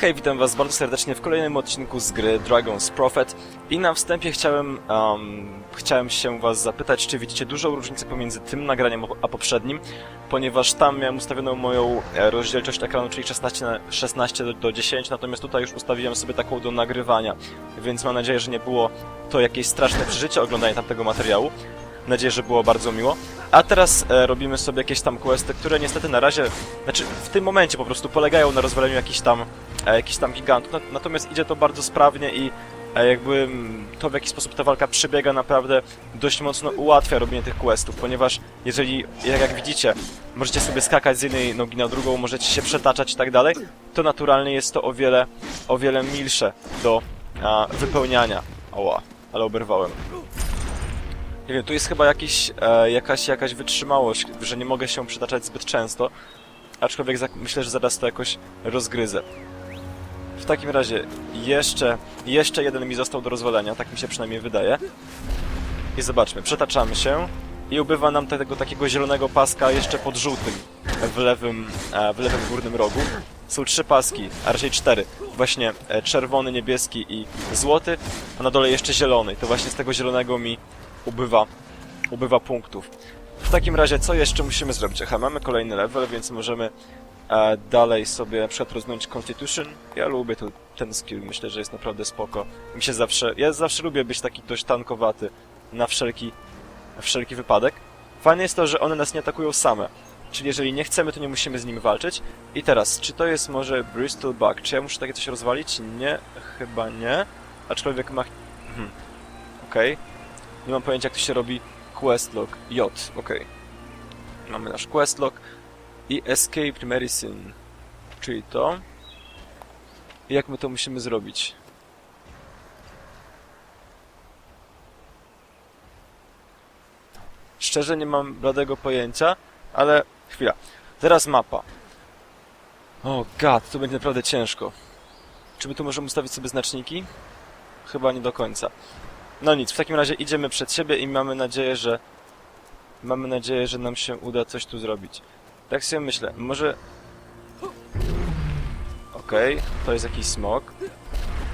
Hej, witam was bardzo serdecznie w kolejnym odcinku z gry Dragon's Prophet. I na wstępie chciałem, um, chciałem się was zapytać, czy widzicie dużą różnicę pomiędzy tym nagraniem a poprzednim, ponieważ tam miałem ustawioną moją e, rozdzielczość ekranu, czyli 16, na, 16 do, do 10, natomiast tutaj już ustawiłem sobie taką do nagrywania, więc mam nadzieję, że nie było to jakieś straszne przeżycie oglądania tamtego materiału. Mam nadzieję, że było bardzo miło. A teraz e, robimy sobie jakieś tam questy, które niestety na razie, znaczy w tym momencie po prostu polegają na rozwaleniu jakichś tam, e, jakichś tam gigantów. Nat- Natomiast idzie to bardzo sprawnie i e, jakby to w jaki sposób ta walka przebiega naprawdę dość mocno ułatwia robienie tych questów, ponieważ jeżeli, jak, jak widzicie, możecie sobie skakać z jednej nogi na drugą, możecie się przetaczać i tak dalej, to naturalnie jest to o wiele, o wiele milsze do a, wypełniania. Oła, ale oberwałem. Nie wiem, tu jest chyba jakiś, e, jakaś, jakaś wytrzymałość, że nie mogę się przytaczać zbyt często, aczkolwiek myślę, że zaraz to jakoś rozgryzę. W takim razie jeszcze, jeszcze jeden mi został do rozwalenia, tak mi się przynajmniej wydaje. I zobaczmy, przetaczamy się i ubywa nam tego takiego zielonego paska jeszcze pod żółtym w lewym, e, w lewym górnym rogu. Są trzy paski, a raczej cztery. Właśnie e, czerwony, niebieski i złoty, a na dole jeszcze zielony. I to właśnie z tego zielonego mi ubywa, ubywa punktów. W takim razie, co jeszcze musimy zrobić? Aha, mamy kolejny level, więc możemy e, dalej sobie na przykład rozwinąć Constitution. Ja lubię tu, ten skill, myślę, że jest naprawdę spoko. Mi się zawsze, ja zawsze lubię być taki dość tankowaty na wszelki, na wszelki wypadek. Fajne jest to, że one nas nie atakują same. Czyli jeżeli nie chcemy, to nie musimy z nimi walczyć. I teraz, czy to jest może Bristol Bug? Czy ja muszę takie coś rozwalić? Nie, chyba nie. Aczkolwiek ma... Hmm. Okej. Nie mam pojęcia, jak to się robi questlog. J, okej. Mamy nasz questlog i Escaped Medicine, czyli to. I jak my to musimy zrobić? Szczerze nie mam bladego pojęcia, ale chwila. Teraz mapa. O god, to będzie naprawdę ciężko. Czy my tu możemy ustawić sobie znaczniki? Chyba nie do końca. No nic, w takim razie idziemy przed siebie i mamy nadzieję, że mamy nadzieję, że nam się uda coś tu zrobić. Tak sobie myślę, może... Okej, to jest jakiś smok.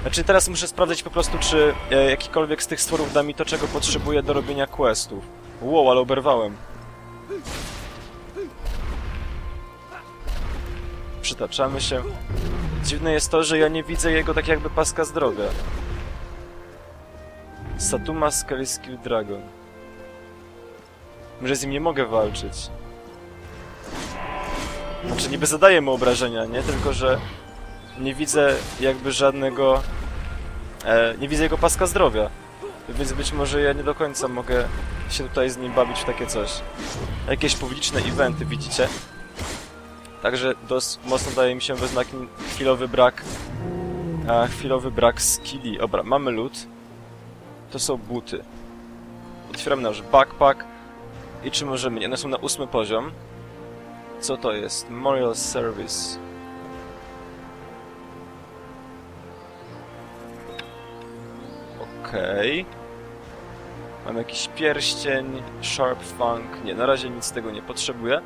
Znaczy teraz muszę sprawdzić po prostu, czy e, jakikolwiek z tych stworów da mi to, czego potrzebuję do robienia questów. Wow, ale oberwałem. Przytaczamy się. Dziwne jest to, że ja nie widzę jego tak jakby paska zdrowia. Satuma Skalskill Dragon. Może z nim nie mogę walczyć. Znaczy niby zadaję mu obrażenia, nie? Tylko, że nie widzę jakby żadnego... E, nie widzę jego paska zdrowia. Więc być może ja nie do końca mogę się tutaj z nim bawić w takie coś. Jakieś publiczne eventy, widzicie? Także dość mocno daje mi się we znaki chwilowy brak... E, chwilowy brak skilli. Dobra, mamy loot. To są buty. Otwieram nasz backpack. I czy możemy... Nie, one są na ósmy poziom. Co to jest? Memorial Service. Okej. Mam jakiś pierścień, Sharp Funk. Nie, na razie nic z tego nie potrzebuję.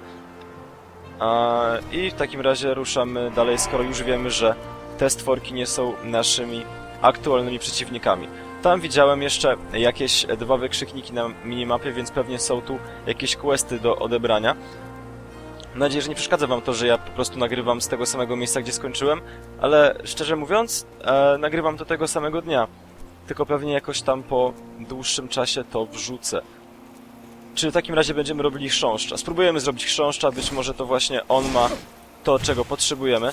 I w takim razie ruszamy dalej, skoro już wiemy, że te stworki nie są naszymi aktualnymi przeciwnikami. Tam widziałem jeszcze jakieś dwa wykrzykniki na minimapie, więc pewnie są tu jakieś questy do odebrania. Mam nadzieję, że nie przeszkadza wam to, że ja po prostu nagrywam z tego samego miejsca, gdzie skończyłem, ale szczerze mówiąc, e, nagrywam to tego samego dnia. Tylko pewnie jakoś tam po dłuższym czasie to wrzucę. Czy w takim razie będziemy robili chrząszcza? Spróbujemy zrobić chrząszcza, być może to właśnie on ma to, czego potrzebujemy.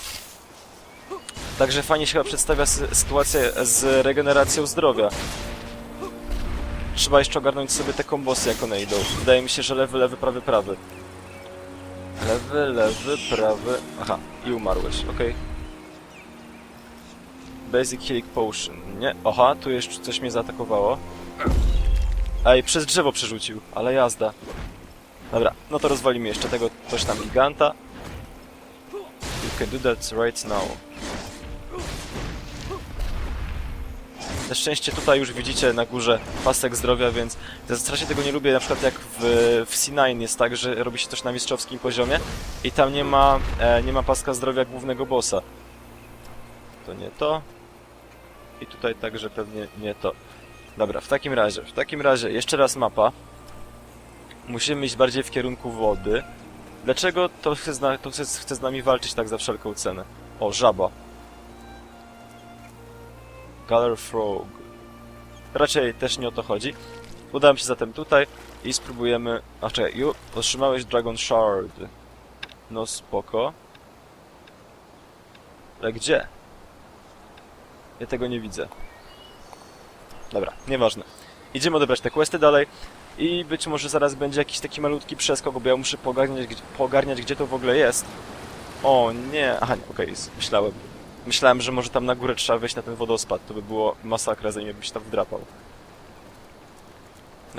Także fajnie się chyba przedstawia sy- sytuację z regeneracją zdrowia. Trzeba jeszcze ogarnąć sobie te kombosy, jak one idą. Wydaje mi się, że lewy, lewy, prawy, prawy. Lewy, lewy, prawy... Aha, i umarłeś, okej. Basic Healing Potion. Nie, aha, tu jeszcze coś mnie zaatakowało. Ej, przez drzewo przerzucił, ale jazda. Dobra, no to rozwalimy jeszcze tego coś tam giganta. You can do that right now. Na szczęście tutaj już widzicie na górze pasek zdrowia, więc ja strasznie tego nie lubię, na przykład jak w, w C9 jest tak, że robi się coś na mistrzowskim poziomie i tam nie ma, e, nie ma paska zdrowia głównego bossa. to nie to. I tutaj także pewnie nie to. Dobra, w takim razie, w takim razie, jeszcze raz mapa. Musimy iść bardziej w kierunku wody. Dlaczego to chce, to chce, chce z nami walczyć tak za wszelką cenę? O, żaba. Galler Frog. Raczej też nie o to chodzi. Udałem się zatem tutaj i spróbujemy... A czekaj, ju, otrzymałeś Dragon Shard. No spoko. Ale gdzie? Ja tego nie widzę. Dobra, nieważne. Idziemy odebrać te questy dalej i być może zaraz będzie jakiś taki malutki przeskok, bo ja muszę pogarniać, pogarniać gdzie to w ogóle jest. O nie, aha, okej, s- myślałem. Myślałem, że może tam na górę trzeba wejść na ten wodospad, to by było masakra, zanim się tam wdrapał.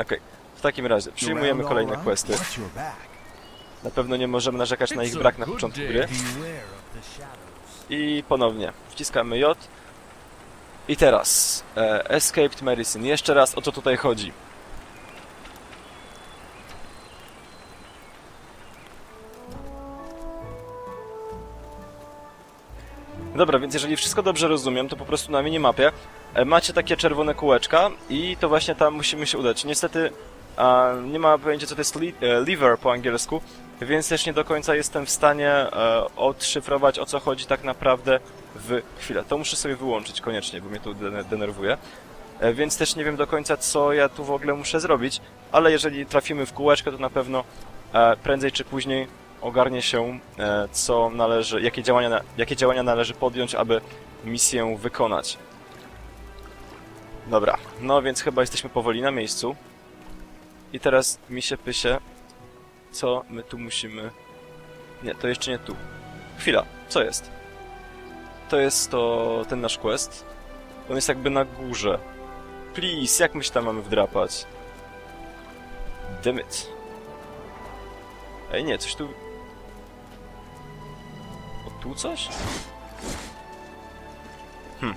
Okej, w takim razie przyjmujemy kolejne questy. Na pewno nie możemy narzekać na ich brak na początku gry. I ponownie wciskamy J. I teraz e, Escaped Medicine. Jeszcze raz o co tutaj chodzi. Dobra, więc jeżeli wszystko dobrze rozumiem, to po prostu na minimapie e, macie takie czerwone kółeczka i to właśnie tam musimy się udać. Niestety a, nie ma pojęcia co to jest e, liver po angielsku, więc też nie do końca jestem w stanie e, odszyfrować o co chodzi tak naprawdę w chwilę. To muszę sobie wyłączyć koniecznie, bo mnie to dene- denerwuje. E, Więc też nie wiem do końca, co ja tu w ogóle muszę zrobić, ale jeżeli trafimy w kółeczko, to na pewno e, prędzej czy później ogarnie się, e, co należy, jakie działania, jakie działania należy podjąć, aby misję wykonać. Dobra, no więc chyba jesteśmy powoli na miejscu. I teraz mi się pysie, co my tu musimy... Nie, to jeszcze nie tu. Chwila, co jest? To jest to ten nasz quest. On jest jakby na górze. Please, jak my się tam mamy wdrapać? Damn it. Ej, nie, coś tu... Tu coś? Hm.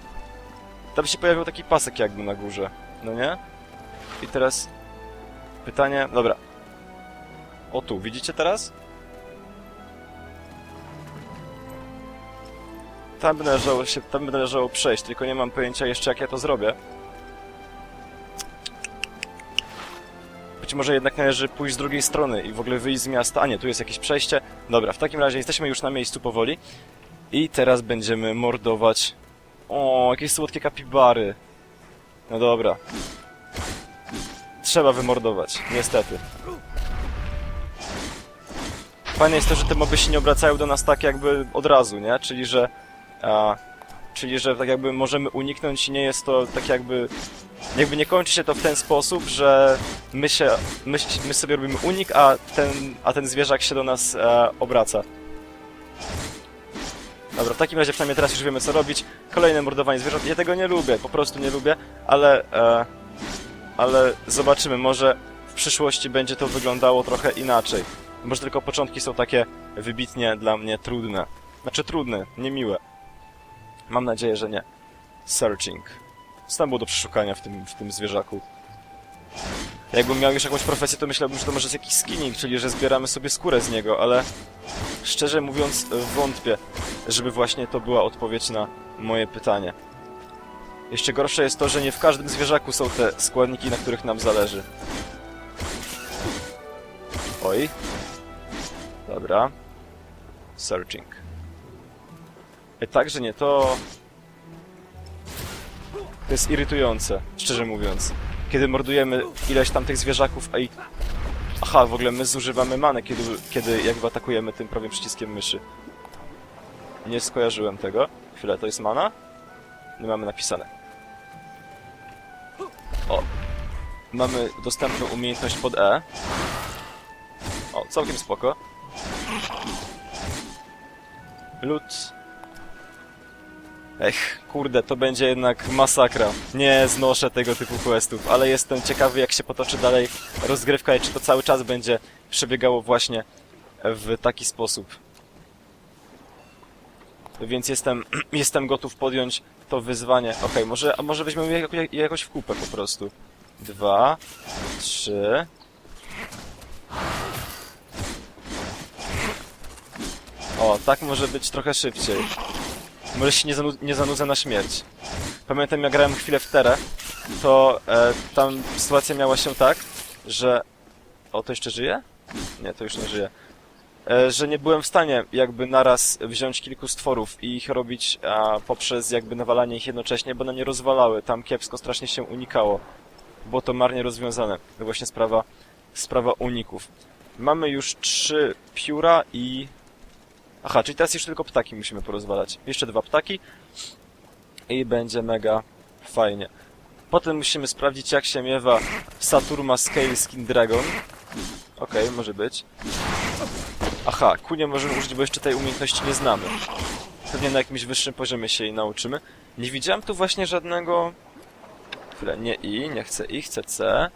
Tam się pojawił taki pasek jakby na górze, no nie? I teraz... Pytanie... Dobra. O tu, widzicie teraz? Tam by należało się, tam by należało przejść, tylko nie mam pojęcia jeszcze jak ja to zrobię. Być może jednak należy pójść z drugiej strony i w ogóle wyjść z miasta. A nie, tu jest jakieś przejście. Dobra, w takim razie jesteśmy już na miejscu powoli. I teraz będziemy mordować... O, jakieś słodkie kapibary. No dobra. Trzeba wymordować, niestety. Fajne jest to, że te moby się nie obracają do nas tak jakby od razu, nie? Czyli, że... A, czyli, że tak jakby możemy uniknąć i nie jest to tak jakby... Jakby nie kończy się to w ten sposób, że my się... My, my sobie robimy unik, a ten, a ten zwierzak się do nas e, obraca. Dobra, w takim razie przynajmniej teraz już wiemy co robić. Kolejne mordowanie zwierząt. Ja tego nie lubię, po prostu nie lubię, ale... E, ale zobaczymy, może w przyszłości będzie to wyglądało trochę inaczej. Może tylko początki są takie wybitnie dla mnie trudne. Znaczy trudne, niemiłe. Mam nadzieję, że nie. Searching. Tam było do przeszukania w tym, w tym zwierzaku? Jakbym miał już jakąś profesję, to myślałbym, że to może jest jakiś skinning, czyli że zbieramy sobie skórę z niego, ale szczerze mówiąc wątpię, żeby właśnie to była odpowiedź na moje pytanie. Jeszcze gorsze jest to, że nie w każdym zwierzaku są te składniki, na których nam zależy. Oj. Dobra. Searching. E, także nie, to... To jest irytujące, szczerze mówiąc. Kiedy mordujemy ileś tam tych zwierzaków, a i... Aha, w ogóle my zużywamy manę, kiedy, kiedy jakby atakujemy tym prawym przyciskiem myszy. Nie skojarzyłem tego. Chwilę, to jest mana? Nie mamy napisane. O. Mamy dostępną umiejętność pod E. O, całkiem spoko. Lód. Ech, kurde, to będzie jednak masakra. Nie znoszę tego typu questów, ale jestem ciekawy jak się potoczy dalej rozgrywka i czy to cały czas będzie przebiegało właśnie w taki sposób. Więc jestem, jestem gotów podjąć to wyzwanie. Okej, może, a może weźmiemy je je jakoś w kupę po prostu. Dwa, trzy. O, tak może być trochę szybciej. Może się nie, zanu nie zanudzę na śmierć. Pamiętam jak grałem chwilę w Terę, to e, tam sytuacja miała się tak, że... O, to jeszcze żyje? Nie, to już nie żyje. E, że nie byłem w stanie jakby naraz wziąć kilku stworów i ich robić a, poprzez jakby nawalanie ich jednocześnie, bo one nie rozwalały. Tam kiepsko strasznie się unikało. Było to marnie rozwiązane. To właśnie sprawa, sprawa uników. Mamy już trzy pióra i... Aha, czyli teraz już tylko ptaki musimy porozwalać. Jeszcze dwa ptaki i będzie mega fajnie. Potem musimy sprawdzić jak się miewa Saturma Scale Skin Dragon. Okej, może być. Aha, kunię możemy użyć, bo jeszcze tej umiejętności nie znamy. Pewnie na jakimś wyższym poziomie się jej nauczymy. Nie widziałem tu właśnie żadnego... Chwilę, nie I, nie chcę I, chcę C.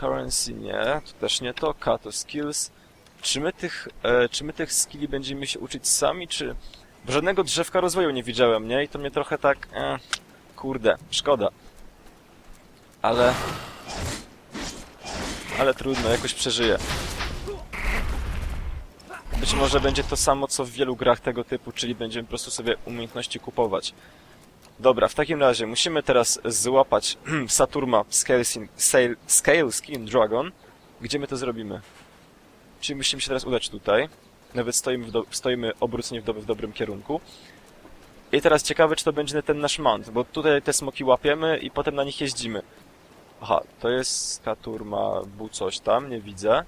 Currency nie, to też nie to. K to skills. Czy my tych, e, czy my tych skilli będziemy się uczyć sami, czy... Bo żadnego drzewka rozwoju nie widziałem, nie? I to mnie trochę tak... E, kurde, szkoda. Ale... Ale trudno, jakoś przeżyję. Być może będzie to samo, co w wielu grach tego typu, czyli będziemy po prostu sobie umiejętności kupować. Dobra, w takim razie musimy teraz złapać Saturma Scale Skin, Scale, Scale Skin Dragon. Gdzie my to zrobimy? Czyli musimy się teraz udać tutaj. Nawet stoimy, w do, stoimy w, do, w dobrym kierunku. I teraz ciekawe, czy to będzie ten nasz mount, bo tutaj te smoki łapiemy i potem na nich jeździmy. Aha, to jest Saturma Bu coś tam, nie widzę.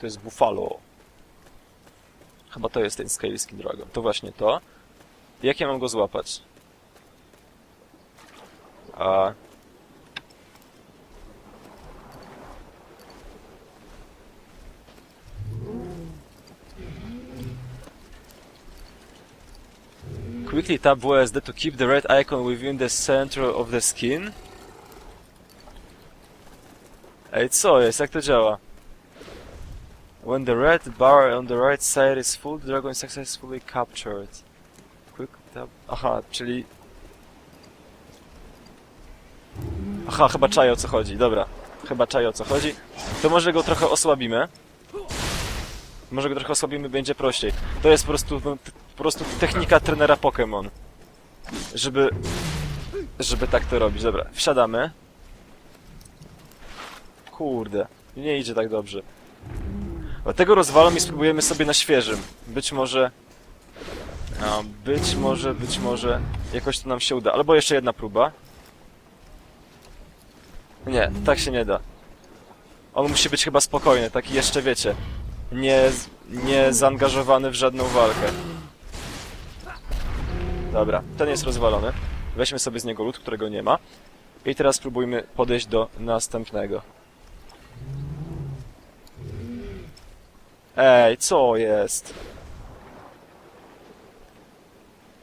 To jest Buffalo. Chyba to jest ten Scale Skin Dragon. To właśnie to. Jak ja mam go złapać? A... Quickly tap WSD to keep the red icon within the center of the skin. Ej, co jest? Jak to działa? When the red bar on the right side is full, the dragon is successfully captured. Quick tap. Aha, czyli... Aha, chyba czaję o co chodzi, dobra. Chyba czaję o co chodzi. To może go trochę osłabimy. Może go trochę osłabimy, będzie prościej. To jest po prostu, no, po prostu technika trenera Pokémon. Żeby... Żeby tak to robić. Dobra, wsiadamy. Kurde, nie idzie tak dobrze. Dlatego rozwalą i spróbujemy sobie na świeżym. Być może... A, być może, być może jakoś to nam się uda. Albo jeszcze jedna próba. Nie, tak się nie da. On musi być chyba spokojny, taki jeszcze wiecie. Nie, nie zaangażowany w żadną walkę. Dobra, ten jest rozwalony. Weźmy sobie z niego lód, którego nie ma. I teraz spróbujmy podejść do następnego. Ej, co jest?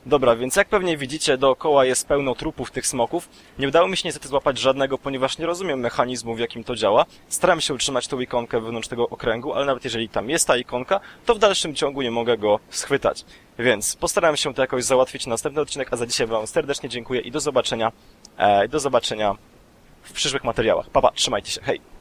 Dobra, więc jak pewnie widzicie, dookoła jest pełno trupów tych smoków. Nie udało mi się niestety złapać żadnego, ponieważ nie rozumiem mechanizmu, w jakim to działa. Staram się utrzymać tą ikonkę wewnątrz tego okręgu, ale nawet jeżeli tam jest ta ikonka, to w dalszym ciągu nie mogę go schwytać. Więc postaram się to jakoś załatwić na następny odcinek, a za dzisiaj Wam serdecznie dziękuję i do zobaczenia, e, do zobaczenia w przyszłych materiałach. Papa, trzymajcie się, hej!